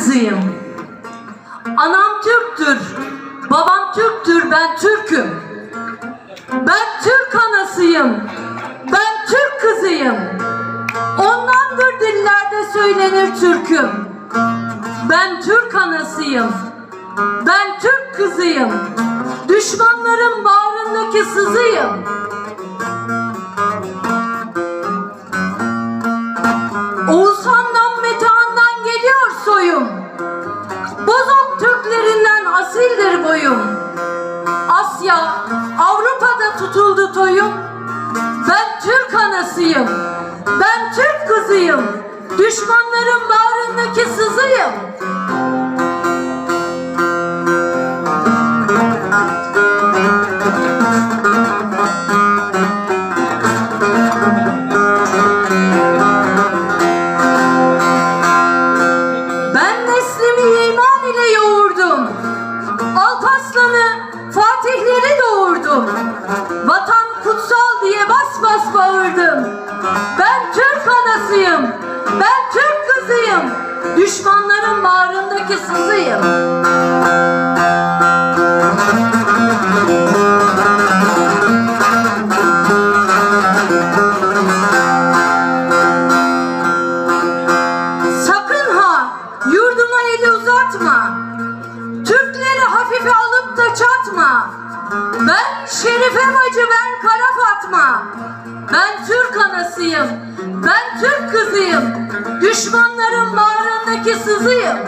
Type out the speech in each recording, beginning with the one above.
kızıyım. Anam Türktür, babam Türktür, ben Türk'üm. Ben Türk anasıyım, ben Türk kızıyım. Ondandır dillerde söylenir Türk'üm. Ben Türk anasıyım, ben Türk kızıyım. Düşmanların bağrındaki sızıyım. Boyum. Asya, Avrupa'da tutuldu toyum. Ben Türk anasıyım. Ben Türk kızıyım. Düşmanların bağrındaki sızıyım. Doğurdum. Vatan kutsal diye bas bas bağırdım. Ben Türk anasıyım. Ben Türk kızıyım. Düşmanların bağrındaki sızıyım. Sakın ha yurduma eli uzatma. Türkleri hafife alıp da. Ben Şerife bacı ben Kara Fatma. Ben Türk anasıyım. Ben Türk kızıyım. Düşmanların bağrındaki sızıyım.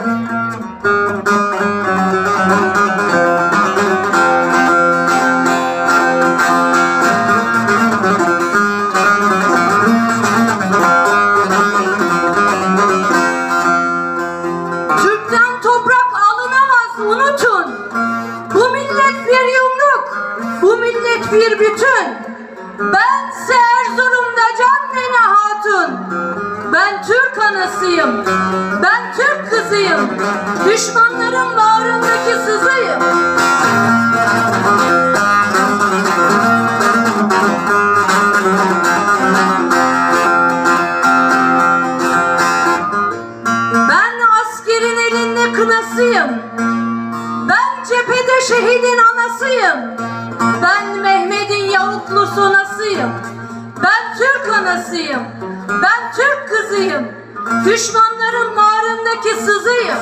Bir bütün. Bense Erzurum'da can nene hatun. Ben Türk anasıyım, ben Türk kızıyım. Düşmanların bağrındaki sızıyım. Ben askerin elinde kınasıyım. Ben cephede şehidin anasıyım. Ben Mehmet'in yavuklu sonasıyım. Ben Türk anasıyım. Ben Türk kızıyım. Düşmanların bağrındaki sızıyım.